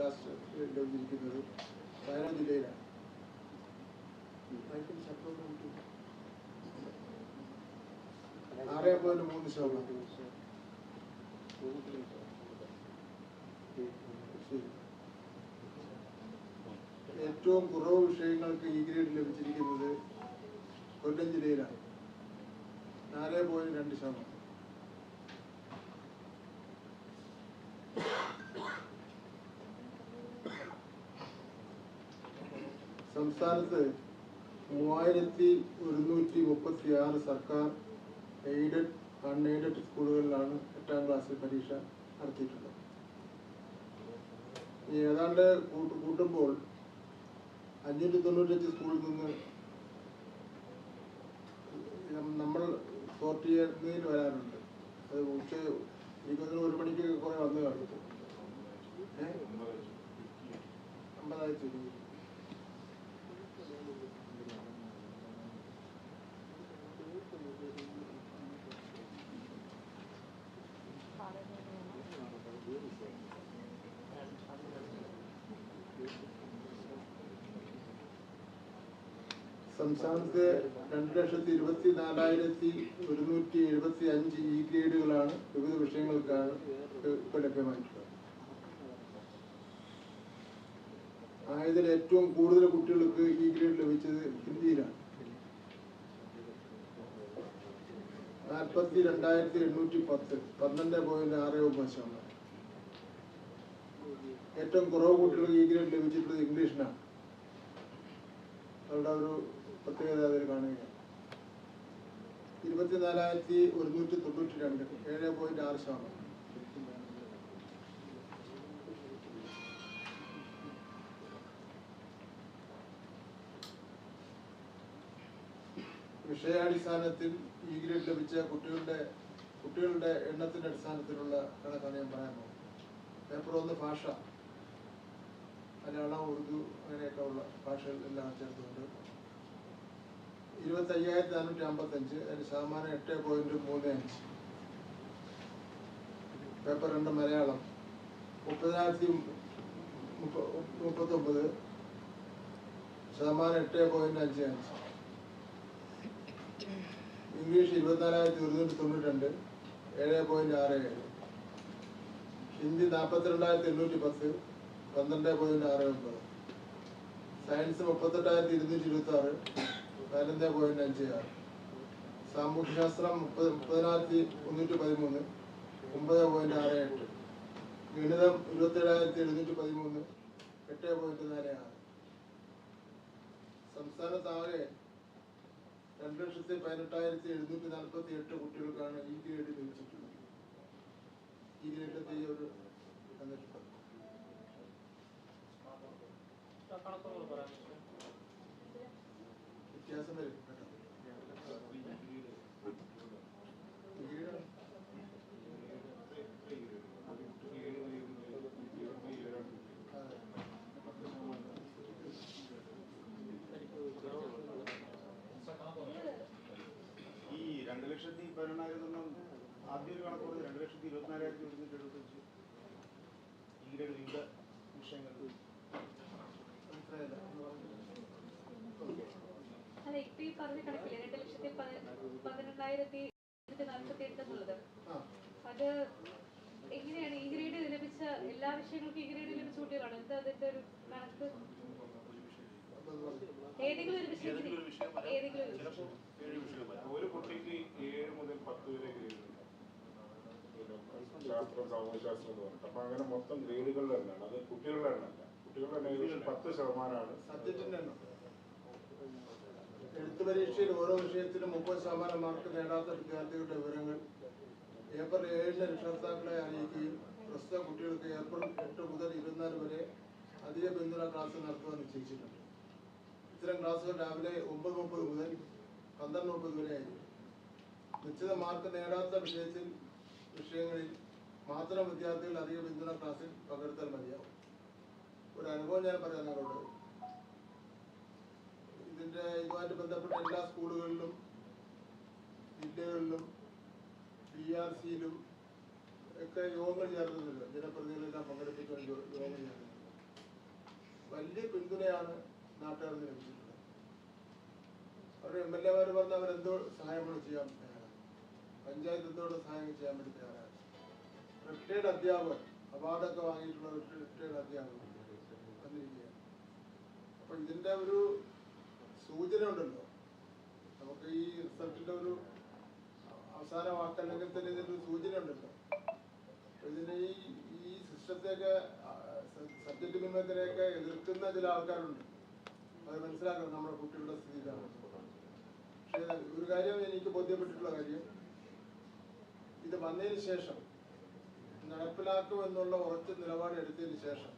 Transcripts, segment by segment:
Last ഇരിക്കുന്നത് വയനാട് ജില്ലയിലാണ്. ആറ് പോയിന്റ് മൂന്ന് ശതമാനം. ഏറ്റവും കുറവ് വിഷയങ്ങൾക്ക് ഈ ഗ്രേഡ് ലഭിച്ചിരിക്കുന്നത് കൊല്ലം ജില്ലയിലാണ്. നാല് പോയിന്റ് രണ്ട് ശതമാനം. സംസ്ഥാനത്ത് മൂവായിരത്തി ഒരുന്നൂറ്റി മുപ്പത്തി ആറ് സർക്കാർ എയ്ഡഡ് അൺഎയ്ഡഡ് സ്കൂളുകളിലാണ് എട്ടാം ക്ലാസ്സിൽ പരീക്ഷ നടത്തിയിട്ടുള്ളത്. ഏതാണ്ട് കൂട്ട് കൂട്ടുമ്പോൾ അഞ്ഞൂറ്റി തൊണ്ണൂറ്റഞ്ച് സ്കൂളിൽ നിന്ന് നമ്മൾ സോർട്ട് ചെയ്യുന്നതിൽ വരാറുണ്ട്. അത് ഉച്ച ഇരുപതിന് ഒരു മണിക്ക് കുറെ വന്നു കാണും അമ്പതായി ചുരുങ്ങി സംസ്ഥാനത്ത് രണ്ട് ലക്ഷത്തി ഇരുപത്തി നാലായിരത്തി ഒരുന്നൂറ്റി എഴുപത്തി അഞ്ച് ഇ ഗ്രേഡുകളാണ് വിവിധ വിഷയങ്ങൾക്കാണ് ഇപ്പോൾ ലഭ്യമായിട്ടുള്ളത്. ആയതിൽ ഏറ്റവും കൂടുതൽ കുട്ടികൾക്ക് ഇ ഗ്രേഡ് ലഭിച്ചത് ഹിന്ദിയിലാണ്. നാൽപ്പത്തി രണ്ടായിരത്തി എണ്ണൂറ്റി പത്ത് പന്ത്രണ്ട് പോയിന്റ് ആറ് ഒമ്പത് ശതമാനം. ഏറ്റവും കുറവ് കുട്ടികൾക്ക് ഇ ഗ്രേഡ് ലഭിച്ചിട്ടുള്ളത് ഇംഗ്ലീഷിനാണ്. അവരുടെ ഒരു പ്രത്യേകത അതിൽ കാണുകയാണ്. ഇരുപത്തിനാലായിരത്തി ഒരുന്നൂറ്റി തൊണ്ണൂറ്റി രണ്ട് ഏഴ് പോയിന്റ് ആറ് ശതമാനം. വിഷയാടിസ്ഥാനത്തിൽ ഈ ഗ്രേഡ് ലഭിച്ച കുട്ടികളുടെ കുട്ടികളുടെ എണ്ണത്തിന്റെ അടിസ്ഥാനത്തിലുള്ള കണക്കാണ് ഞാൻ പറയാൻ പോകുന്നത്. പേപ്പർ ഒന്ന് ഭാഷ. മലയാളം ഉറുദു അങ്ങനെയൊക്കെ ഉള്ള ഭാഷകൾ എല്ലാം ചേർത്തുകൊണ്ട് ഇരുപത്തി അയ്യായിരത്തി നാനൂറ്റി അമ്പത്തഞ്ച് അതിന് ശതമാനം എട്ട് പോയിന്റ് മൂന്ന് അഞ്ച്. പേപ്പർ രണ്ട് മലയാളം. മുപ്പതിനായിരത്തി മുപ്പ- മുപ്പത്തൊമ്പത്. ശതമാനം എട്ട് പോയിന്റ് അഞ്ച് അഞ്ച്. ഇംഗ്ലീഷ് ഇരുപത്തിനാലായിരത്തി ഒരുന്നൂറ്റി തൊണ്ണൂറ്റി രണ്ട് ഏഴ് പോയിന്റ് ആറ് ഏഴ്. ഹിന്ദി നാൽപ്പത്തിരണ്ടായിരത്തി എണ്ണൂറ്റി പത്ത് പന്ത്രണ്ട് പോയിന്റ് ആറ് ഒമ്പത്. സയൻസ് മുപ്പത്തെട്ടായിരത്തി ഇരുന്നൂറ്റി ഇരുപത്തി ആറ് പതിനൊന്ന് പോയിന്റ് അഞ്ച്. ആറ് സാമൂഹ്യശാസ്ത്രം മുപ്പത് മുപ്പതിനായിരത്തി മുന്നൂറ്റി പതിമൂന്ന്. ഒമ്പത് പോയിന്റ് ആറ് എട്ട്. ഗണിതം ഇരുപത്തേഴായിരത്തി എഴുന്നൂറ്റി പതിമൂന്ന്. എട്ട് പോയിന്റ് നാല് ആറ്. സംസ്ഥാനത്താകെ രണ്ട് ലക്ഷത്തി പതിനെട്ടായിരത്തി എഴുന്നൂറ്റി നാൽപ്പത്തി എട്ട് കുട്ടികൾക്കാണ് ഈ ഗ്രേഡ് ലഭിച്ചിട്ടുള്ളത്. ഈ ഗ്രേഡിലത്തെ ഈ ഒരു പറയാം. വ്യത്യാസം വരും ഈ രണ്ട് ലക്ഷത്തി പതിനെണ്ണായിരത്തൊന്നും ആദ്യം ഒരു കണക്ക് പറഞ്ഞത് രണ്ട് ലക്ഷത്തി ഇരുപത്തിനാലായിരത്തി ഒരുന്നൂറ്റി എഴുപത്തഞ്ച് ഈ ഗ്രേഡ് വിവിധ വിഷയങ്ങൾ. അതെ ഇപ്പൊ ഈ പറഞ്ഞ കണക്കില്ലേ? രണ്ട് ലക്ഷത്തി പതി- പതിനെണ്ണായിരത്തി നാൽപ്പത്തി എട്ട് എന്നുള്ളത്. അത് എങ്ങനെയാണ് ഈ ഗ്രേഡ് ലഭിച്ച എല്ലാ വിഷയങ്ങൾക്കും ഈ ഗ്രേഡ് ലഭിച്ച കുട്ടികളാണ്? എന്താ അതിന്റെ ഒരു കണക്ക്. ഏതെങ്കിലും ഒരു വിഷയത്തിന് ഏതെങ്കിലും ഒരു വിഷയം വിഷയം. ഒരു കുട്ടിക്ക് ഏഴ് മുതൽ പത്ത് വരെ ഗ്രേഡ് ശാസ്ത്രം സാമൂഹ്യശാസ്ത്രം എന്ന് പറഞ്ഞിട്ട്. അപ്പൊ അങ്ങനെ മൊത്തം ഗ്രേഡുകളുടെ എണ്ണമാണ് അത് കുട്ടികളുടെ എണ്ണമല്ല കുട്ടികളുടെ എണ്ണം ഏകദേശം പത്ത് ശതമാനമാണ്. സബ്ജക്റ്റിന്റെ എണ്ണം. എഴുത്ത് പരീക്ഷയിൽ ഓരോ വിഷയത്തിലും മുപ്പത് ശതമാനം മാർക്ക് നേടാത്ത വിദ്യാർത്ഥികളുടെ വിവരങ്ങൾ. ഏപ്രിൽ ഏഴിന് രക്ഷകർത്താക്കളെ അറിയിക്കുകയും പ്രസ്തുത കുട്ടികൾക്ക് ഏപ്രിൽ എട്ട് മുതൽ ഇരുപത്തിനാല് വരെ അധിക പിന്തുണ ക്ലാസ് നടത്തുവാൻ നിശ്ചയിച്ചിട്ടുണ്ട്. ഇത്തരം ക്ലാസ്സുകൾ രാവിലെ ഒമ്പത് മുപ്പത് മുതൽ പന്ത്രണ്ട് മുപ്പത് വരെ ആയിരിക്കും. നിശ്ചിത മാർക്ക് നേടാത്ത വിഷയത്തിൽ വിഷയങ്ങളിൽ മാത്രം വിദ്യാർത്ഥികൾ അധിക പിന്തുണ ക്ലാസ്സിൽ പങ്കെടുത്താൽ മതിയാവും. ഒരു അനുഭവം ഞാൻ പറയാം നിങ്ങളോട് ഇതിന്റെ ഇതുമായിട്ട് ബന്ധപ്പെട്ട എല്ലാ സ്കൂളുകളിലും ജില്ലകളിലും ഡി ആർ സിയിലും ഒക്കെ യോഗങ്ങൾ ചേർന്നിട്ടുണ്ട് ജനപ്രതിനിധികളെല്ലാം പങ്കെടുപ്പിക്കുന്ന യോഗങ്ങൾ ചേർന്നിട്ടുണ്ട് വലിയ പിന്തുണയാണ് നാട്ടുകാർ ലഭിച്ചിട്ടുള്ളത്. അവരുടെ എം എൽ എമാർ പറഞ്ഞ അവരെന്തോ സഹായങ്ങൾ ചെയ്യാൻ തയ്യാറാണ്. പഞ്ചായത്ത് എന്തോട് സഹായം ചെയ്യാൻ വേണ്ടി തയ്യാറാണ്. റിട്ടയർഡ് അധ്യാപകർ അവാർഡൊക്കെ വാങ്ങിയിട്ടുള്ള റിട്ടയർഡ് അധ്യാപകർ വന്നിരിക്കുകയാണ്. അപ്പൊ ഇതിന്റെ ഒരു സൂചന ഉണ്ടല്ലോ നമുക്ക് ഈ റിസൾട്ടിന്റെ ഒരു അവസാന വാക്കല്ലെങ്കിൽ തന്നെ സൂചന ഉണ്ടല്ലോ ഇതിന് ഈ ഈ സിസ്റ്റത്തെയൊക്കെ സബ്ജക്ട് ബിംബത്തിനെയൊക്കെ എതിർക്കുന്ന ചില ആൾക്കാരുണ്ട്. അത് മനസ്സിലാക്കണം നമ്മുടെ കുട്ടികളുടെ സ്ഥിതി ഇതാണ് പക്ഷേ ഒരു കാര്യം എനിക്ക് ബോധ്യപ്പെട്ടിട്ടുള്ള കാര്യം ഇത് വന്നതിന് ശേഷം നടപ്പിലാക്കുമെന്നുള്ള ഉറച്ച നിലപാട് എടുത്തതിന് ശേഷം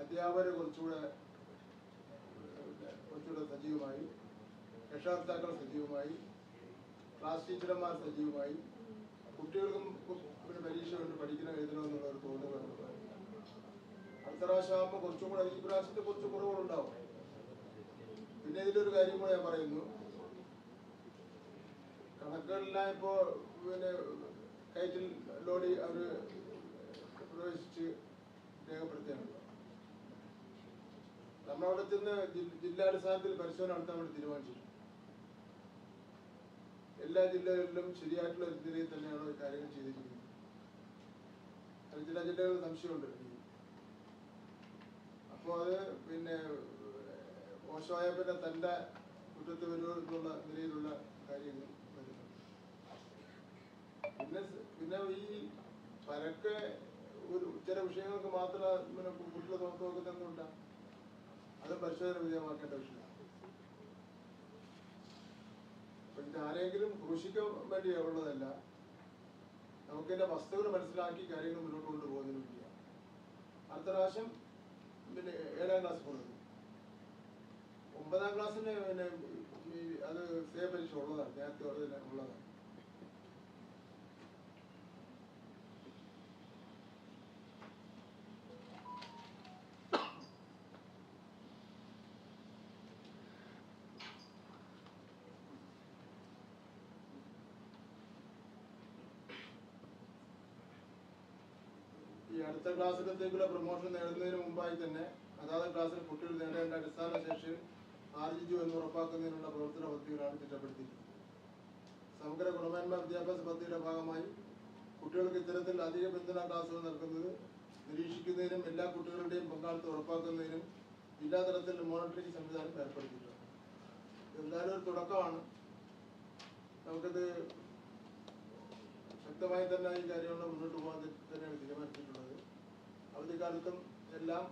അധ്യാപകരെ കുറച്ചുകൂടെ കുറച്ചുകൂടെ സജീവമായി രക്ഷകർത്താക്കൾ സജീവമായി ക്ലാസ് ടീച്ചർമാർ സജീവമായി കുട്ടികൾക്കും ഒരു പരീക്ഷ കൊണ്ട് പഠിക്കണം എഴുതണം എന്നുള്ള ഒരു വന്നു. അടുത്ത പ്രാവശ്യം ആകുമ്പോൾ കുറച്ചും കൂടെ ഈ പ്രാവശ്യത്തെ കുറച്ച് കുറവുകളുണ്ടാവും. പിന്നെ ഇതിലൊരു കാര്യം കൂടെ ഞാൻ പറയുന്നു. കണക്കുകളെല്ലാം ഇപ്പോൾ പിന്നെ കയറ്റിൽ ലോഡി അവർ പ്രവേശിച്ച് രേഖപ്പെടുത്തിയാണ്. നമ്മളവിടെ ചെന്ന് ജി- ജില്ലാടിസ്ഥാനത്തിൽ പരിശോധന നടത്താൻ വേണ്ടി തീരുമാനിച്ചു എല്ലാ ജില്ലകളിലും ശരിയായിട്ടുള്ള ഒരു രീതിയിൽ തന്നെയാണ് കാര്യങ്ങൾ ചെയ്തിരിക്കുന്നത്. അത് ചില ജില്ലകളിൽ സംശയമുണ്ട്. അപ്പോൾ അത് പിന്നെ മോശമായ പിന്നെ തന്റെ കുറ്റത്ത് വരുമെന്നുള്ള നിലയിലുള്ള കാര്യങ്ങൾ പിന്നെ പിന്നെ ഈ പരക്കെ ഒരു ചില വിഷയങ്ങൾക്ക് മാത്രം പിന്നെ കുട്ടികൾ നോക്കി നോക്കുന്നുണ്ടാ അത് പരിശോധന വിധേയമാക്കേണ്ട വിഷയമാണ് ഇത് ആരെങ്കിലും ക്രൂശിക്കാൻ വേണ്ടി ഉള്ളതല്ല നമുക്കിതിന്റെ വസ്തുതകൾ മനസ്സിലാക്കി കാര്യങ്ങൾ മുന്നോട്ട് കൊണ്ടുപോകുന്നതിന് വേണ്ടിയാണ് അടുത്ത പ്രാവശ്യം പിന്നെ ഏഴാം ക്ലാസ് പോകുന്നത്. ഒമ്പതാം ക്ലാസ്സിന് പിന്നെ അത് സേ പരീക്ഷ ഉള്ളതാണ് നേരത്തെ ഉള്ളതാണ്. അടുത്ത ക്ലാസ്സിലത്തേക്കുള്ള പ്രൊമോഷൻ നേടുന്നതിന് മുമ്പായി തന്നെ അതാത് ക്ലാസ്സിൽ കുട്ടികൾ നേടേണ്ട അടിസ്ഥാന ശേഷി ആർജിച്ചു എന്ന് ഉറപ്പാക്കുന്നതിനുള്ള പ്രവർത്തന പദ്ധതികളാണ് ചിട്ടപ്പെടുത്തിയിരിക്കുന്നത് സമഗ്ര ഗുണമേന്മ വിദ്യാഭ്യാസ പദ്ധതിയുടെ ഭാഗമായി കുട്ടികൾക്ക് ഇത്തരത്തിൽ അധിക പിന്തുണ ക്ലാസുകൾ നൽകുന്നത് നിരീക്ഷിക്കുന്നതിനും എല്ലാ കുട്ടികളുടെയും പങ്കാളിത്തം ഉറപ്പാക്കുന്നതിനും ജില്ലാ തലത്തിൽ മോണിറ്ററിംഗ് സംവിധാനം ഏർപ്പെടുത്തിയിട്ടുണ്ട്. എന്തായാലും ഒരു തുടക്കമാണ്. നമുക്കത് ശക്തമായി തന്നെ ഈ കാര്യങ്ങൾ മുന്നോട്ട് പോകാൻ തന്നെയാണ് തീരുമാനിച്ചിട്ടുള്ളത്. അവധിക്കാലത്തും എല്ലാം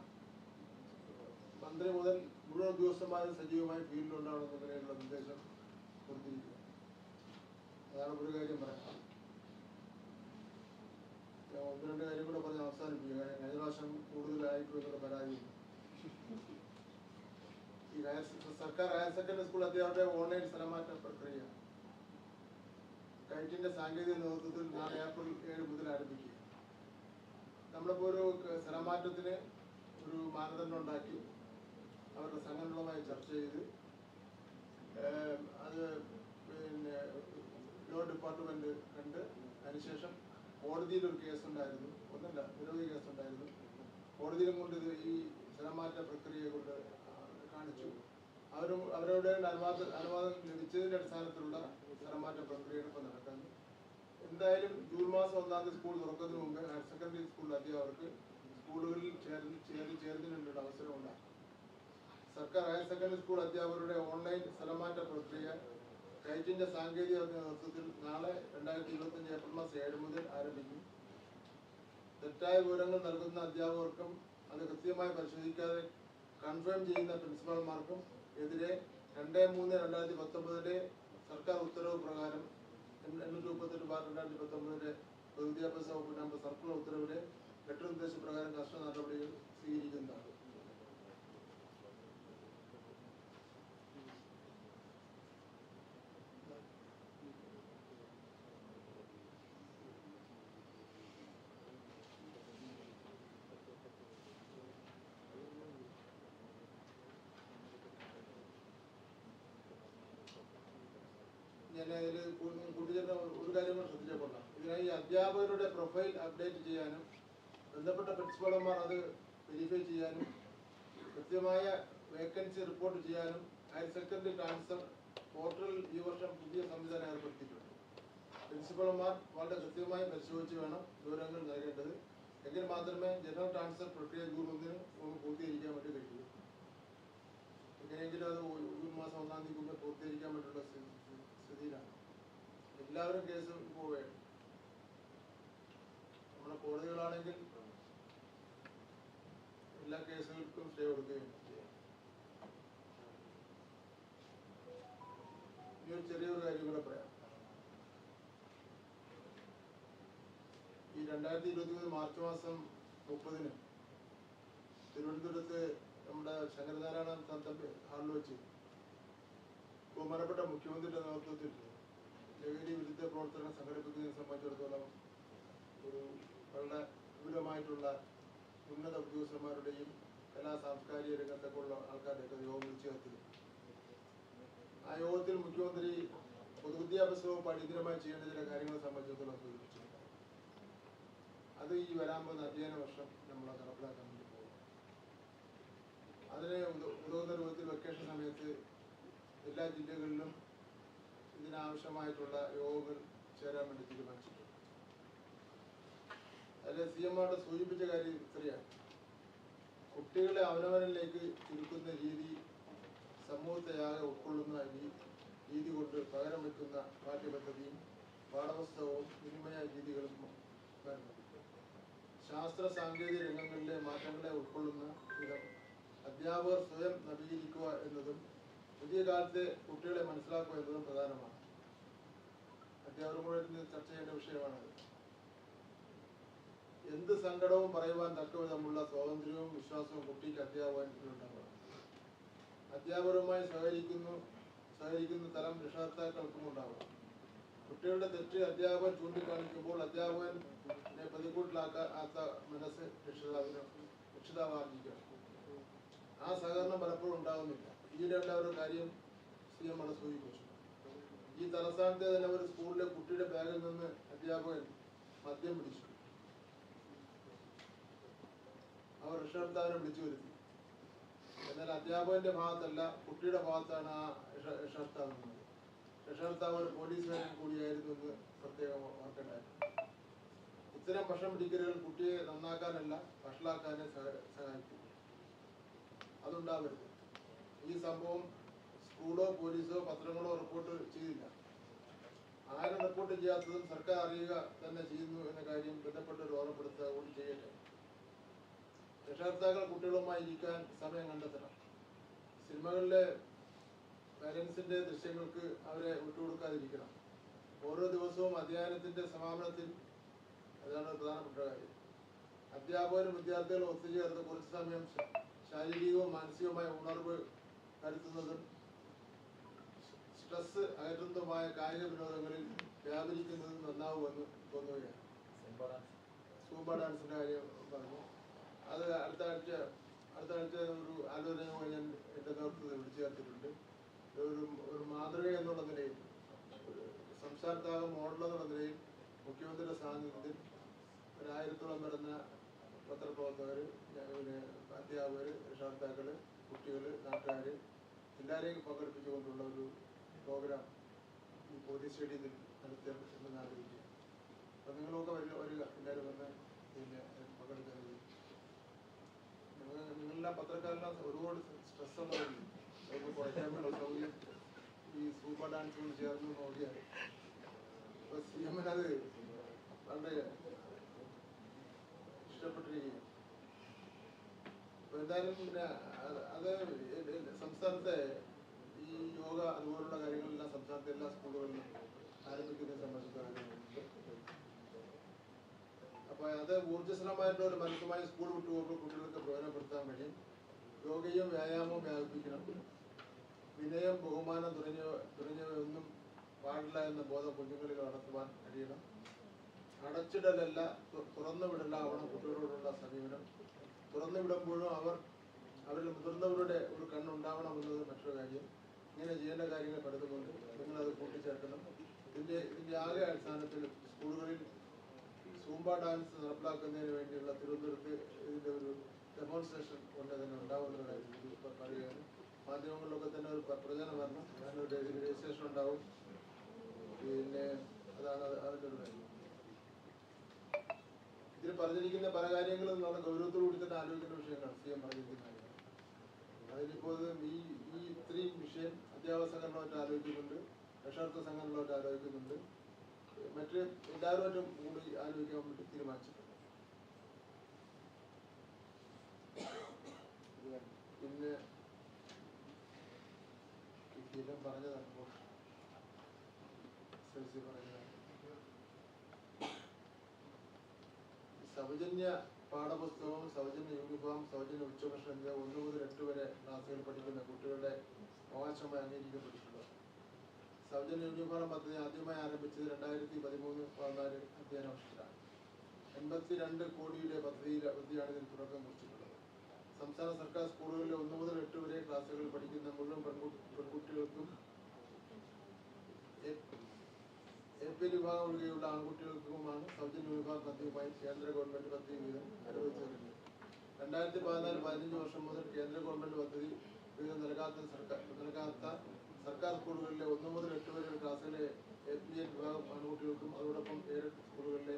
മന്ത്രി മുതൽ മുഴുവൻ ഉദ്യോഗസ്ഥന്മാരും സജീവമായി ഫീൽഡിലുണ്ടാവണമെന്ന നിലയിലുള്ള നിർദ്ദേശം കൊടുത്തിരിക്കുക അതാണ് ഒരു കാര്യം പറയാം ഒന്ന് രണ്ട് കാര്യം കൂടെ പറഞ്ഞ് അവസാനിപ്പിക്കുക കഴിഞ്ഞ പ്രാവശ്യം കൂടുതലായിട്ടും എന്നുള്ള പരാതിയുണ്ട് ഈ ഹയർ സർക്കാർ ഹയർ സെക്കൻഡറി സ്കൂൾ അധ്യാപകരുടെ ഓൺലൈൻ സ്ഥലമാറ്റ പ്രക്രിയ. കൈറ്റിന്റെ സാങ്കേതിക നേതൃത്വത്തിൽ നാളെ ഏപ്രിൽ ഏഴ് മുതൽ ആരംഭിക്കുക നമ്മളിപ്പോൾ ഒരു സ്ഥലമാറ്റത്തിന് ഒരു മാനദണ്ഡം ഉണ്ടാക്കി അവരുടെ സംഘടനകളുമായി ചർച്ച ചെയ്ത് അത് പിന്നെ ലോ ഡിപ്പാർട്ട്മെന്റ് കണ്ട് അതിനുശേഷം കോടതിയിൽ ഒരു കേസ് ഉണ്ടായിരുന്നു ഒന്നല്ല നിരവധി കേസ് ഉണ്ടായിരുന്നു കോടതിയിലും കൊണ്ട് ഇത് ഈ സ്ഥലമാറ്റ പ്രക്രിയയെ കൊണ്ട് കാണിച്ചു. അവരും അവരുടെ അനുവാദം അനുവാദം ലഭിച്ചതിന്റെ അടിസ്ഥാനത്തിലുള്ള സ്ഥലമാറ്റ പ്രക്രിയയാണ് ഇപ്പോൾ നടക്കുന്നത്. എന്തായാലും ജൂൺ മാസം ഒന്നാം തീയതി സ്കൂൾ തുറക്കുന്നതിന് മുമ്പ് ഹയർ സെക്കൻഡറി സ്കൂൾ അധ്യാപകർക്ക് സ്കൂളുകളിൽ ചേർന്ന് ചേർന്ന് ചേരുന്നതിനുള്ള അവസരം ഉണ്ടാകും. സർക്കാർ ഹയർ സെക്കൻഡറി സ്കൂൾ അധ്യാപകരുടെ ഓൺലൈൻ സ്ഥലമാറ്റ പ്രക്രിയ കൈറ്റിന്റെ സാങ്കേതിക നേതൃത്വത്തിൽ നാളെ രണ്ടായിരത്തി ഇരുപത്തഞ്ച് ഏപ്രിൽ മാസം ഏഴ് മുതൽ ആരംഭിക്കും. തെറ്റായ വിവരങ്ങൾ നൽകുന്ന അധ്യാപകർക്കും അത് കൃത്യമായി പരിശോധിക്കാതെ കൺഫേം ചെയ്യുന്ന പ്രിൻസിപ്പാൾമാർക്കും എതിരെ രണ്ട് മൂന്ന് രണ്ടായിരത്തി പത്തൊമ്പതിലെ സർക്കാർ ഉത്തരവ് പ്രകാരം എണ്ണൂറ്റി മുപ്പത്തെട്ട് ബാർ രണ്ടായിരത്തി പത്തൊമ്പതിലെ പൊതുവിദ്യാഭ്യാസ വകുപ്പ് സർക്കുലർ ഉത്തരവിലെ ലെറ്റർ നിർദ്ദേശപ്രകാരം കർശന നടപടികൾ സ്വീകരിക്കുന്നതാണ്. ഞാൻ അതിൽ കൂട്ടിച്ചേർന്ന ഒരു കാര്യം കൂടെ ശ്രദ്ധിച്ചേക്കൊള്ളാം ഇതിനായി അധ്യാപകരുടെ പ്രൊഫൈൽ അപ്ഡേറ്റ് ചെയ്യാനും ബന്ധപ്പെട്ട പ്രിൻസിപ്പൾമാർ അത് വെരിഫൈ ചെയ്യാനും കൃത്യമായ വേക്കൻസി റിപ്പോർട്ട് ചെയ്യാനും ഹയർ സെക്കൻഡറി ട്രാൻസ്ഫർ പോർട്ടലിൽ ഈ വർഷം പുതിയ സംവിധാനം ഏർപ്പെടുത്തിയിട്ടുണ്ട്. പ്രിൻസിപ്പൽമാർ വളരെ കൃത്യമായി പരിശോധിച്ച് വേണം വിവരങ്ങൾ നൽകേണ്ടത് എങ്കിൽ മാത്രമേ ജനറൽ ട്രാൻസ്ഫർ പ്രക്രിയ ജൂൺ ഒന്നിന് നമുക്ക് പൂർത്തീകരിക്കാൻ വേണ്ടി കഴിയൂ. എങ്ങനെയെങ്കിലും അത് ഒരു- മാസം ഒന്നാം തീയതി മുമ്പ് പൂർത്തീകരിക്കാൻ പറ്റുള്ള സ്ഥിതി- സ്ഥിതിയിലാണ് എല്ലാവരും കേസ് പോവുകയാണ്. നമ്മുടെ കോടതികളാണെങ്കിൽ എല്ലാ കേസുകൾക്കും സ്റ്റേ കൊടുക്കുകയും ഒരു ചെറിയൊരു കാര്യം കൂടെ പറയാം. ഈ രണ്ടായിരത്തി ഇരുപത്തി മൂന്ന് മാർച്ച് മാസം മുപ്പതിന് തിരുവനന്തപുരത്ത് നമ്മുടെ ശങ്കരനാരായണ തന്തമ്പി ഹാളിൽ വെച്ച് ബഹുമാനപ്പെട്ട മുഖ്യമന്ത്രിയുടെ നേതൃത്വത്തിൽ ലഹരി വിരുദ്ധ പ്രവർത്തനം സംഘടിപ്പിക്കുന്നതിനെ സംബന്ധിച്ചിടത്തോളം ഒരു വളരെ വിപുലമായിട്ടുള്ള ഉന്നത ഉദ്യോഗസ്ഥന്മാരുടെയും കലാ സാംസ്കാരിക രംഗത്തൊക്കെ ഉള്ള ആൾക്കാരുടെയൊക്കെ യോഗം വിളിച്ചു ചേർത്തി ആ യോഗത്തിൽ മുഖ്യമന്ത്രി പൊതുവിദ്യാഭ്യാസ വകുപ്പ് അടിയന്തരമായി ചെയ്യേണ്ട ചില കാര്യങ്ങളെ സംബന്ധിച്ചിടത്തോളം സൂചിപ്പിച്ചിട്ടുണ്ട്. അത് ഈ വരാൻ പോകുന്ന അധ്യയന വർഷം നമ്മൾ നടപ്പിലാക്കാൻ വേണ്ടി പോകും അതിന് ഉത- ഉതകുന്ന രൂപത്തിൽ വെക്കേഷൻ ജില്ലകളിലും ഇതിനാവശ്യമായിട്ടുള്ള യോഗങ്ങൾ ചേരാൻ വേണ്ടി തീരുമാനിച്ചിട്ടുണ്ട്. അതിൽ സി സൂചിപ്പിച്ച കാര്യം ഇത്രയാണ്. കുട്ടികളെ അവനവനിലേക്ക് ചുരുക്കുന്ന രീതി സമൂഹത്തെയാകെ ഉൾക്കൊള്ളുന്ന രീതി കൊണ്ട് പകരം വയ്ക്കുന്ന പാഠ്യപദ്ധതിയും പാഠപുസ്തകവും വിനിമയ രീതികളും വരുന്നു ശാസ്ത്ര സാങ്കേതിക രംഗങ്ങളിലെ മാറ്റങ്ങളെ ഉൾക്കൊള്ളുന്ന വിധം അധ്യാപകർ സ്വയം നവീകരിക്കുക എന്നതും പുതിയ കാലത്ത് കുട്ടികളെ മനസ്സിലാക്കുക എന്നതും പ്രധാനമാണ്. അധ്യാപകരും കൂടെ ചർച്ച ചെയ്യേണ്ട വിഷയമാണത്. എന്ത് സങ്കടവും പറയുവാൻ തക്കവിധമുള്ള സ്വാതന്ത്ര്യവും വിശ്വാസവും കുട്ടിക്ക് അധ്യാപകനുണ്ടാവണം. അധ്യാപകരുമായി സഹകരിക്കുന്നു സഹകരിക്കുന്ന തരം രക്ഷകർത്താക്കൾക്കും ഉണ്ടാവണം. കുട്ടികളുടെ തെറ്റ് അധ്യാപകൻ ചൂണ്ടിക്കാണിക്കുമ്പോൾ അധ്യാപകനെ പ്രതികൂട്ടിലാക്കാത്ത മനസ്സ് രക്ഷിതാവിനും രക്ഷിതാവാർജിക്കണം ആ സഹകരണം പലപ്പോഴും ഉണ്ടാകുന്നില്ല ഈയിടെയുള്ള ഒരു കാര്യം സി എം ഈ തലസ്ഥാനത്തെ തന്നെ ഒരു സ്കൂളിലെ കുട്ടിയുടെ ബാഗിൽ നിന്ന് അധ്യാപകൻ മദ്യം പിടിച്ചു. അവർ രക്ഷകർത്താവിനെ വിളിച്ചു വരുത്തി. എന്നാൽ അധ്യാപകന്റെ ഭാഗത്തല്ല കുട്ടിയുടെ ഭാഗത്താണ് ആ രക്ഷ- രക്ഷകർത്താവ് നിന്നത്. രക്ഷകർത്താവ് ഒരു പോലീസുകാരൻ കൂടിയായിരുന്നു എന്ന് പ്രത്യേകം ഓർക്കേണ്ടായിരുന്നു ഇത്തരം ഭക്ഷണം പിടിക്കലുകൾ കുട്ടിയെ നന്നാക്കാനല്ല വഷളാക്കാനേ സഹ- സഹായിക്കും അതുണ്ടാവരുത്. ഈ സംഭവം സ്കൂളോ പോലീസോ പത്രങ്ങളോ റിപ്പോർട്ട് ചെയ്തില്ല. ആരും റിപ്പോർട്ട് ചെയ്യാത്തതും സർക്കാർ അറിയുക തന്നെ ചെയ്യുന്നു എന്ന കാര്യം ബന്ധപ്പെട്ടവർ ഓർമ്മപ്പെടുത്തുക കൂടി ചെയ്യട്ടെ. രക്ഷകർത്താക്കൾ കുട്ടികളുമായി ഇരിക്കാൻ സമയം കണ്ടെത്തണം. സിനിമകളിലെ പാരൻസിന്റെ ദൃശ്യങ്ങൾക്ക് അവരെ വിട്ടുകൊടുക്കാതിരിക്കണം. ഓരോ ദിവസവും അധ്യയനത്തിന്റെ സമാപനത്തിൽ അതാണ് പ്രധാനപ്പെട്ട കാര്യം. അധ്യാപകരും വിദ്യാർത്ഥികളും ഒത്തുചേർന്ന് കുറച്ച് സമയം ശാരീരികവും മാനസികവുമായ ഉണർവ് വരുത്തുന്നതും സ്ട്രെസ് അകറ്റുന്നതുമായ കായിക വിനോദങ്ങളിൽ വ്യാപരിക്കുന്നത് നന്നാവുമെന്ന് തോന്നുകയാണ്. സൂമ്പ ഡാൻസിന്റെ കാര്യം പറഞ്ഞു. അത് അടുത്ത ആഴ്ച അടുത്ത ആഴ്ച ഒരു ആലോചനയുമായി ഞാൻ എന്റെ നേതൃത്വത്തിൽ വിളിച്ചു ചേർത്തിട്ടുണ്ട്. ഒരു ഒരു മാതൃക എന്നുള്ള നിലയിൽ സംസ്ഥാനത്താകെ മോഡൽ എന്നുള്ള നിലയിൽ മുഖ്യമന്ത്രിയുടെ സാന്നിധ്യത്തിൽ ഒരു ആയിരത്തോളം വരുന്ന പത്രപ്രവർത്തകർ പിന്നെ അധ്യാപകർ രക്ഷകർത്താക്കൾ കുട്ടികൾ നാട്ടുകാർ എല്ലാവരെയും പങ്കെടുപ്പിച്ചുകൊണ്ടുള്ള ഒരു പ്രോഗ്രാം ഈ പോലീസ് സ്റ്റേഡിയത്തിൽ നടത്തിയാൽ എന്ന് ആലോചിക്കുക അപ്പം നിങ്ങളൊക്കെ വരിക വരിക. എല്ലാവരും വന്ന് പിന്നെ പങ്കെടുക്കാൻ നിങ്ങൾ നിങ്ങളെല്ലാം പത്രക്കാരെല്ലാം ഒരുപാട് സ്ട്രെസ് ഉള്ളവരുണ്ട് സൗകര്യം. ഈ സൂപ്പർ ഡാൻസ് കൊണ്ട് ചേർന്ന് നോക്കിയാൽ അപ്പൊ സി എമ്മിനത് വളരെ ഇഷ്ടപ്പെട്ടിരിക്കുകയും അപ്പൊ എന്തായാലും പിന്നെ അത് സംസ്ഥാനത്തെ ഈ യോഗ അതുപോലുള്ള കാര്യങ്ങളെല്ലാം സംസ്ഥാനത്തെ എല്ലാ സ്കൂളുകളിലും ആരംഭിക്കുന്നതിനെ സംബന്ധിച്ചിടത്തോളം അപ്പൊ അത് ഊർജസ്വലമായിട്ടുള്ള ഒരു മനസ്സുമായി സ്കൂൾ വിട്ടു പോകുമ്പോൾ കുട്ടികൾക്ക് പ്രയോജനപ്പെടുത്താൻ വേണ്ടി യോഗയും വ്യായാമവും വ്യാപിപ്പിക്കണം. വിനയം ബഹുമാനം തുടങ്ങിയ തുടങ്ങിയവയൊന്നും പാടില്ല എന്ന ബോധം കുഞ്ഞുങ്ങളിൽ വളർത്തുവാൻ കഴിയണം. അടച്ചിടലല്ല തുറന്നു വിടലാവണം കുട്ടികളോടുള്ള സമീപനം. തുറന്നു വിടുമ്പോഴും അവർ അവരിൽ മുതിർന്നവരുടെ ഒരു കണ്ണുണ്ടാവണമെന്നത് മറ്റൊരു കാര്യം. ഇങ്ങനെ ചെയ്യേണ്ട കാര്യങ്ങൾ പലതുകൊണ്ട് നിങ്ങളത് കൂട്ടിച്ചേർക്കണം. ഇതിന്റെ ഇതിന്റെ ആകെ അടിസ്ഥാനത്തിൽ സ്കൂളുകളിൽ സൂംബ ഡാൻസ് നടപ്പിലാക്കുന്നതിന് വേണ്ടിയുള്ള തിരുവനന്തപുരത്ത് ഇതിന്റെ ഒരു ഡെമോൺസ്ട്രേഷൻ കൊണ്ട് തന്നെ ഉണ്ടാവുന്ന കാര്യം. മാധ്യമങ്ങളിലൊക്കെ തന്നെ ഒരു പ്ര- പ്രചരണം വരണം ഞാനൊരു രജിസ്ട്രേഷൻ ഉണ്ടാവും. പിന്നെ അതാണ് അത് അതിന്റെ ഒരു കാര്യം. ഇതിൽ പറഞ്ഞിരിക്കുന്ന പല കാര്യങ്ങളും നമ്മുടെ ഗൗരവത്തോടു കൂടി തന്നെ ആലോചിക്കേണ്ട വിഷയങ്ങളാണ്. സി എം ഇത് ഈ ഈ ഇത്രയും വിഷയം അധ്യാപക സംഘടനമായിട്ട് ആലോചിക്കുന്നുണ്ട് രക്ഷാർത്ഥ സംഘടനകളായിട്ട് ആലോചിക്കുന്നുണ്ട്. മറ്റ് എല്ലാവരുമായിട്ടും കൂടി ആലോചിക്കാൻ വേണ്ടി തീരുമാനിച്ചിട്ടുണ്ട്. പിന്നെ കിട്ടിയെല്ലാം പറഞ്ഞതാണ് ഇപ്പോൾ. സൗജന്യ പാഠപുസ്തകം സൗജന്യ യൂണിഫോം സൗജന്യ ഉച്ചഭക്ഷണം എന്നിവ ഒന്ന് മുതൽ എട്ട് വരെ ക്ലാസ്സുകളിൽ പഠിക്കുന്ന കുട്ടികളുടെ അവകാശമായി അംഗീകരിക്കപ്പെട്ടിട്ടുള്ളത് സൗജന്യ യൂണിഫോം പദ്ധതി ആദ്യമായി ആരംഭിച്ചത് രണ്ടായിരത്തി പതിമൂന്ന് പതിനാല് അധ്യയന വർഷത്തിലാണ്. എൺപത്തിരണ്ട് കോടിയുടെ പദ്ധതിയിൽ പദ്ധതിയാണ് ഇതിന് തുടക്കം കുറിച്ചിട്ടുള്ളത്. സംസ്ഥാന സർക്കാർ സ്കൂളുകളിലെ ഒന്ന് മുതൽ എട്ട് വരെ ക്ലാസ്സുകളിൽ പഠിക്കുന്ന മുഴുവൻ പെൺകുട്ടി പെൺകുട്ടികൾക്കും എ- എ എൽ വിഭാഗം ഒഴികെയുള്ള ആൺകുട്ടികൾക്കുമാണ് സൗജന്യ വിഭാഗം പദ്ധതിയുമായി കേന്ദ്ര ഗവൺമെന്റ് പദ്ധതി വീതം അനുവദിച്ചിട്ടുണ്ട് രണ്ടായിരത്തി പതിനാല് പതിനഞ്ച് വർഷം മുതൽ കേന്ദ്ര ഗവൺമെന്റ് പദ്ധതി വീതം നൽകാത്ത സർക്കാർ നൽകാത്ത സർക്കാർ സ്കൂളുകളിലെ ഒന്ന് മുതൽ എട്ട് വരെയുള്ള ക്ലാസ്സിലെ എ പി എൽ വിഭാഗം ആൺകുട്ടികൾക്കും അതോടൊപ്പം എയ്ഡഡ് സ്കൂളുകളിലെ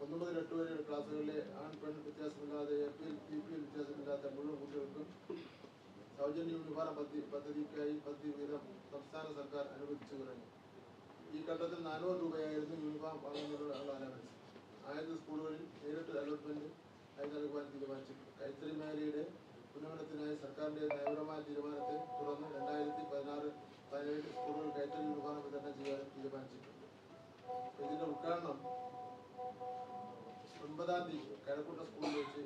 ഒന്ന് മുതൽ എട്ട് വരെയുള്ള ക്ലാസ്സുകളിലെ ആൺ പെൺ വ്യത്യാസമില്ലാതെ A P L P P L വ്യത്യാസമില്ലാത്ത മുഴുവൻ കുട്ടികൾക്കും സൗജന്യ വിഭാഗ പദ്ധതി പദ്ധതിക്കായി പദ്ധതി വീതം സംസ്ഥാന സർക്കാർ അനുവദിച്ചു തുടങ്ങി ഈ ഘട്ടത്തിൽ നാനൂറ് രൂപയായിരുന്നു യൂണിഫോം വാങ്ങുന്നതിനുള്ള അലവൻസ് ആയത് സ്കൂളുകളിൽ നേരിട്ട് അലോട്ട്മെന്റ് ആയി നൽകുവാൻ തീരുമാനിച്ചിട്ടുണ്ട് കൈത്തറി മേഖലയുടെ ഉന്നമനത്തിനായി സർക്കാരിന്റെ നയപരമായ തീരുമാനത്തെ തുടർന്ന് രണ്ടായിരത്തി പതിനാറ് പതിനേഴ് സ്കൂളുകൾ കൈത്തറി യൂണിഫോം വിതരണം ചെയ്യാൻ തീരുമാനിച്ചിട്ടുണ്ട്. ഇതിന്റെ ഉദ്ഘാടനം ഒൻപതാം തീയതി കഴക്കൂട്ട സ്കൂളിൽ വെച്ച്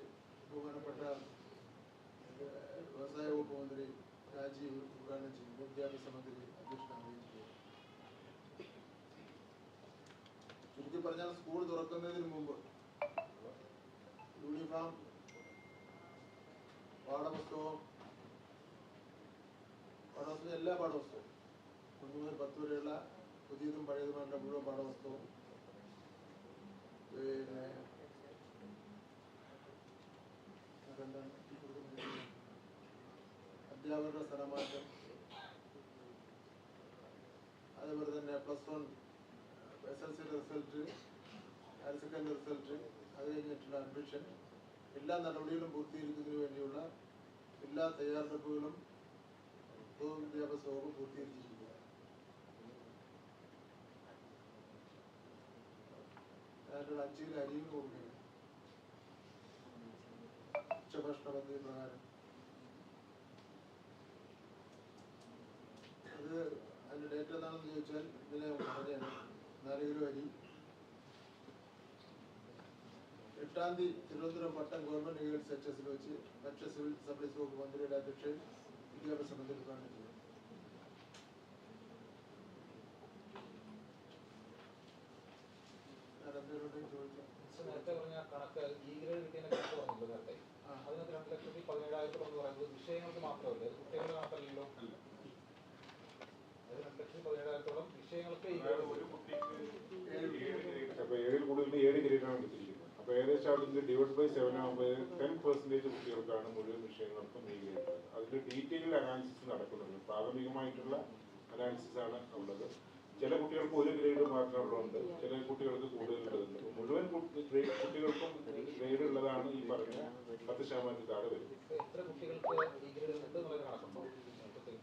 ബഹുമാനപ്പെട്ട വ്യവസായ വകുപ്പ് മന്ത്രി രാജീവ് ഉദ്ഘാടനം ചെയ്യും വിദ്യാഭ്യാസ മന്ത്രി അധ്യക്ഷനാവുകയും ചുരുക്കി പറഞ്ഞാൽ സ്കൂൾ തുറക്കുന്നതിന് മുമ്പ്. യൂണിഫോം പാഠപുസ്തകം പാഠപുസ്തകം എല്ലാ പാഠപുസ്തകവും. ഒന്ന് മുതൽ പത്ത് വരെയുള്ള പുതിയതും പഴയതുമായിട്ടുള്ള മുഴുവൻ പാഠപുസ്തകവും. പിന്നെ അധ്യാപകരുടെ സ്ഥലമാറ്റം. അതേപോലെ തന്നെ പ്ലസ് വൺ എസ് എൽ സിയുടെ റിസൾട്ട് ഹയർ സെക്കൻഡറി റിസൾട്ട് അത് കഴിഞ്ഞിട്ടുള്ള അഡ്മിഷൻ എല്ലാ നടപടികളും പൂർത്തീകരിക്കുന്നതിന് വേണ്ടിയുള്ള എല്ലാ തയ്യാറെടുപ്പുകളും പൊതുവിദ്യാഭ്യാസ വകുപ്പ് അതിനുള്ള അഞ്ചിൽ അരിയും കൊടുക്കുകയാണ് ഉച്ചഭക്ഷണ പദ്ധതി പ്രകാരം? അത് അതിന്റെ ഡേറ്റ് എന്താണെന്ന് ചോദിച്ചാൽ ഇതിനെ പറഞ്ഞാണ് കിലോ അരി എട്ടാം തീയതി Thiruvananthapuram Pattom government girls H എസിൽ വെച്ച് മറ്റ് സിവിൽ സപ്ലൈസ് വകുപ്പ് മന്ത്രിയുടെ അധ്യക്ഷൻ വിദ്യാഭ്യാസ മന്ത്രി ഉദ്ഘാടനം ചെയ്തു നേരത്തെ പറഞ്ഞ കണക്ക് ഈ ഗ്രേഡ് കിട്ടിയ കണക്ക് പറഞ്ഞല്ലോ നേരത്തെ. അതിനകത്ത് രണ്ട് ലക്ഷത്തി പതിനേഴായിരത്തി എന്ന് പറയുന്നത് വിഷയങ്ങൾക്ക് മാത്രമല്ല? കുട്ടികൾ കുട്ടികളുടെ കണക്കല്ലല്ലോ ലക്ഷത്തി പതിനേഴായിരത്തോളം വിഷയങ്ങൾക്ക് ഈ അതായത് ഗ്രേഡ് ഒരു കുട്ടിക്ക് ഏഴ് ഗ്രേഡ് അപ്പൊ ഏഴിൽ കൂടുതൽ ഏഴ് ഗ്രേഡാണ് എടുത്തിരിക്കുന്നത്. അപ്പൊ ഏകദേശം അതിന്റെ ഡിവൈഡ് ബൈ സെവൻ ആകുമ്പോൾ ടെൻ പെർസെന്റേജ് കുട്ടികൾക്കാണ് മുഴുവൻ വിഷയങ്ങൾക്കും ഈ ഗ്രേഡ് ഡീറ്റെയിൽ അനാലിസിസ് നടക്കുന്നുണ്ട്. പ്രാഥമികമായിട്ടുള്ള അനാലിസിസ് ആണ് ഉള്ളത്. ചില കുട്ടികൾക്ക് ഒരു ഗ്രേഡ് മാത്രമേ ഉള്ളുണ്ട് ചില കുട്ടികൾക്ക് കൂടുതലുള്ളതുണ്ട്. മുഴുവൻ കുട്ടി- കുട്ടികൾക്കും ഗ്രേഡ് ഉള്ളതാണ് ഈ പറഞ്ഞ പത്ത് ശതമാനത്തിൽ താഴെ വരും എത്ര കുട്ടികൾക്ക് ഈ ഗ്രേഡ് ഉണ്ട് എന്നുള്ളൊരു കണക്കുണ്ടോ മൊത്തത്തിൽ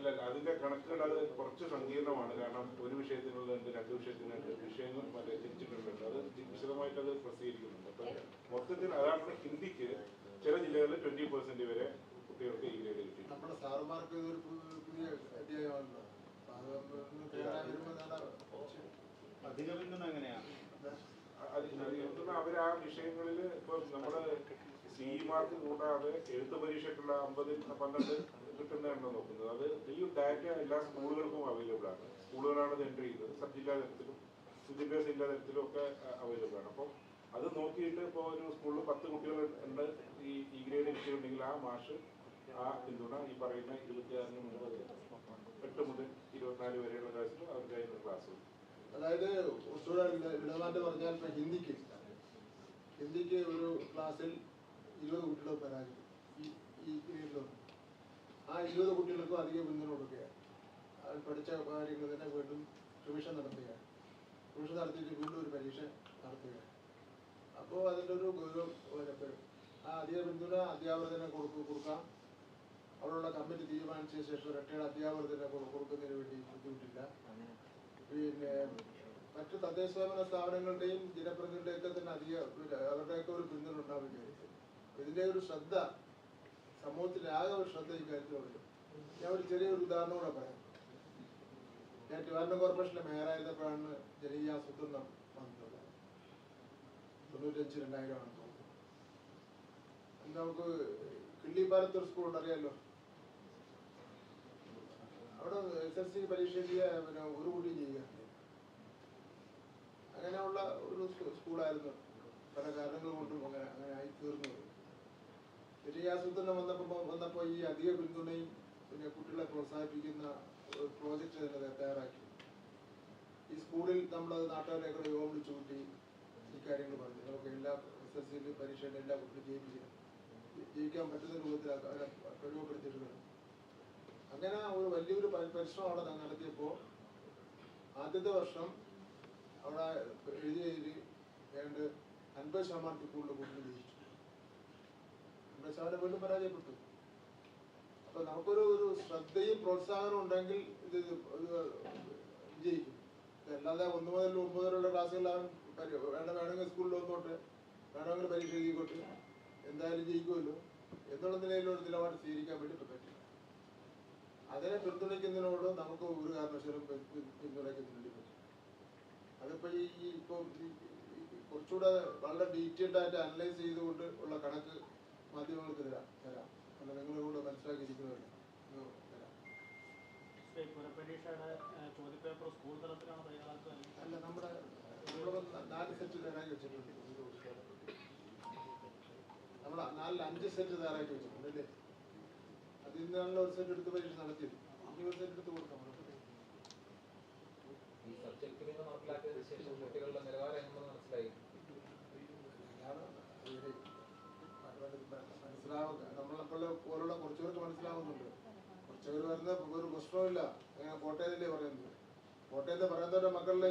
അല്ല അതിന്റെ കണക്കുകൾ അത് കുറച്ച് സങ്കീർണമാണ് കാരണം ഒരു വിഷയത്തിനുള്ളുണ്ട് രണ്ട് വിഷയത്തിനുണ്ട് വിഷയങ്ങൾ മറ്റേ തിരിച്ചിട്ടുണ്ട് അത് വിശദമായിട്ട് അത് പ്രസിദ്ധീകരിക്കുന്നുണ്ട് അപ്പൊ മൊത്തത്തിൽ അതാണ് ഹിന്ദിക്ക് ചില ജില്ലകളിൽ ട്വന്റി പെർസെന്റ് വരെ കുട്ടികൾക്ക് ഈ ഗ്രേഡ് കിട്ടി നമ്മുടെ സാറുമാർക്ക് അധികം അങ്ങനെയാണ് ആ വിഷയങ്ങളിൽ ഇപ്പൊ നമ്മൾ സി മാർക്ക് കൂടാതെ എഴുത്ത് പരീക്ഷയ്ക്കുള്ള അമ്പത് പന്ത്രണ്ട് കിട്ടുന്നതാണല്ലോ നോക്കുന്നത്. അത് ഈ ഡാറ്റ എല്ലാ സ്കൂളുകൾക്കും അവൈലബിൾ ആണ്. സ്കൂളുകളാണ് ഇത് എൻട്രി ചെയ്യുന്നത്. സബ് ജില്ലാ തലത്തിലും വിദ്യാഭ്യാസ ജില്ലാ തലത്തിലും ഒക്കെ അവൈലബിൾ ആണ്. അപ്പം അത് നോക്കിയിട്ട് ഇപ്പോൾ ഒരു സ്കൂളിൽ പത്ത് കുട്ടികൾ ഉണ്ട് ഈ ഈ ഗ്രേഡ് കിട്ടിയിട്ടുണ്ടെങ്കിൽ ആ മാഷ് ആ പിന്തുണ ഈ പറയുന്ന ഇരുപത്തിയാറിന് മുതൽ എട്ട് മുതൽ ഇരുപത്തിനാല് വരെയുള്ള ക്ലാസ്സിൽ അവർക്ക് അതിനുള്ള ക്ലാസ് അതായത് പറഞ്ഞാൽ ഹിന്ദിക്ക് ഹിന്ദിക്ക് ഒരു ക്ലാസ്സിൽ ഇരുപത് കുട്ടികൾ പരാജയം. ഈ ഈ ആ ഇരുപത് കുട്ടികൾക്കും അധികം പിന്തുണ കൊടുക്കുക അത് പഠിച്ച കാര്യങ്ങൾ തന്നെ വീണ്ടും റിവിഷൻ നടത്തുക റിവിഷൻ നടത്തിയിട്ട് വീണ്ടും ഒരു പരീക്ഷ നടത്തുക അപ്പോൾ അതിന്റെ ഒരു ഗൗരവം വരപ്പെടും ആ അധിക പിന്തുണ അധ്യാപകർ തന്നെ കൊടുക്കും. അവിടെയുള്ള കമ്മിറ്റി തീരുമാനിച്ച ശേഷം റിട്ടയർഡ് അധ്യാപകർ തന്നെ കൊടു- കൊടുക്കുന്നതിന് വേണ്ടി ബുദ്ധിമുട്ടില്ല. പിന്നെ മറ്റു തദ്ദേശ സ്വയംഭരണ സ്ഥാപനങ്ങളുടെയും ജനപ്രതിനിധികളുടെയൊക്കെ തന്നെ അധിക അവരുടെയൊക്കെ ഒരു പിന്തുണ ഉണ്ടാവും ഇതിന്റെ ഒരു ശ്രദ്ധ സമൂഹത്തിന്റെ ആകെ ഒരു ശ്രദ്ധ ഇക്കാര്യത്തിലുണ്ട് ഞാൻ ഒരു ചെറിയൊരു ഉദാഹരണം കൂടെ പറയാം. ഞാൻ ട്രിവാൻഡ്രം കോർപ്പറേഷനിലെ മേയറായിരുന്നപ്പോഴാണ് ജനകീയ ആസൂത്രണം വന്നത്. തൊണ്ണൂറ്റഞ്ച് രണ്ടായിരമാണ് തോന്നുന്നത്. നമുക്ക് കിള്ളിപ്പാലത്ത് ഒരു സ്കൂൾ അറിയാലോ അവിടെ എസ് എസ് സി പരീക്ഷ ചെയ്യുക പിന്നെ ഒരു കുട്ടി ചെയ്യുക അങ്ങനെയുള്ള ഒരു സ്കൂളായിരുന്നു. പല കാരണങ്ങൾ കൊണ്ടും അങ്ങനെ അങ്ങനെ ആയി തീർന്നു ആസൂത്രണം വന്നപ്പോൾ വന്നപ്പോൾ ഈ അധിക പിന്തുണയും പിന്നെ കുട്ടികളെ പ്രോത്സാഹിപ്പിക്കുന്ന പ്രോജക്റ്റ് തന്നെ തയ്യാറാക്കി. ഈ സ്കൂളിൽ നമ്മൾ നാട്ടുകാരെയൊക്കെ യോഗം വിളിച്ചു കൂട്ടി ഈ കാര്യങ്ങൾ പറഞ്ഞു. നമുക്ക് എല്ലാ എസ് എസ് സിയിലും പരീക്ഷയുടെ എല്ലാ കുട്ടികളും ജയിപ്പിക്കണം ജയിക്കാൻ പറ്റുന്ന രൂപത്തിൽ അവരെ കഴിവപ്പെടുത്തിയിട്ട് വേണം അങ്ങനെ ഒരു വലിയൊരു പരി- പരിശ്രമം അവിടെ നടത്തിയപ്പോൾ ആദ്യത്തെ വർഷം അവിടെ എഴുതിയതിൽ ഏതാണ്ട് അൻപത് ശതമാനത്തിൽ കൂടുതൽ കുട്ടികൾ ജയിച്ചു. ശതമാനം വീണ്ടും പരാജയപ്പെട്ടു. അപ്പൊ നമുക്കൊരു ഒരു ശ്രദ്ധയും പ്രോത്സാഹനവും ഉണ്ടെങ്കിൽ ഇത് വിജയിക്കും. അല്ലാതെ ഒന്ന് മുതൽ ഒമ്പത് വരെയുള്ള ക്ലാസ്സുകളാണ് വേണ്ട വേണമെങ്കിൽ സ്കൂളിൽ വന്നോട്ടെ വേണമെങ്കിൽ പരീക്ഷ എഴുതിക്കോട്ടെ എന്തായാലും ജയിക്കുമല്ലോ എന്നുള്ള നിലയിലുള്ള നിലപാട് സ്വീകരിക്കാൻ വേണ്ടി പറ്റില്ല അതിനെ പിന്തുണയ്ക്കുന്നതിനോട് നമുക്ക് ഒരു കാരണവശാലും പിന്തുണയ്ക്കുന്നതിന് പറ്റില്ല അതിപ്പോ ഈ ഇപ്പൊ കുറച്ചുകൂടെ വളരെ ഡീറ്റെയിൽഡ് ആയിട്ട് അനലൈസ് ചെയ്തുകൊണ്ട് ഉള്ള കണക്ക് മാധ്യമങ്ങൾക്ക് തരാം തരാം. അല്ല നിങ്ങൾ കൂടെ മനസ്സിലാക്കിയിരിക്കുന്നവരല്ല ഇത് തരാം അല്ല നമ്മുടെ നാല് സെറ്റ് തയ്യാറാക്കി വെച്ചിട്ടുണ്ട്. നമ്മൾ നാലിൽ അഞ്ച് സെറ്റ് തയ്യാറാക്കി വെച്ചിട്ടുണ്ട് അല്ലേ? അത് ഇന്നാണല്ലോ ഒരു സെറ്റ് എടുത്ത് പരീക്ഷ നടത്തിയത്. ഇനി ഒരു സെറ്റ് എടുത്ത് കൊടുക്കാം. ഈ സബ്ജക്ട് നിങ്ങൾ നടപ്പിലാക്കിയതിനു ശേഷം കുട്ടികളുടെ നിലവാരം മനസ്സിലാവുക നമ്മളെ പോലുള്ള കുറച്ചു പേർക്ക് മനസ്സിലാവുന്നുണ്ട്. കുറച്ചു വരുന്ന ഒരു പ്രശ്നമില്ല അങ്ങനെ കോട്ടയത്തല്ലേ പറയുന്നത്. കോട്ടയത്തെ പറയുന്നവരുടെ മക്കളിലെ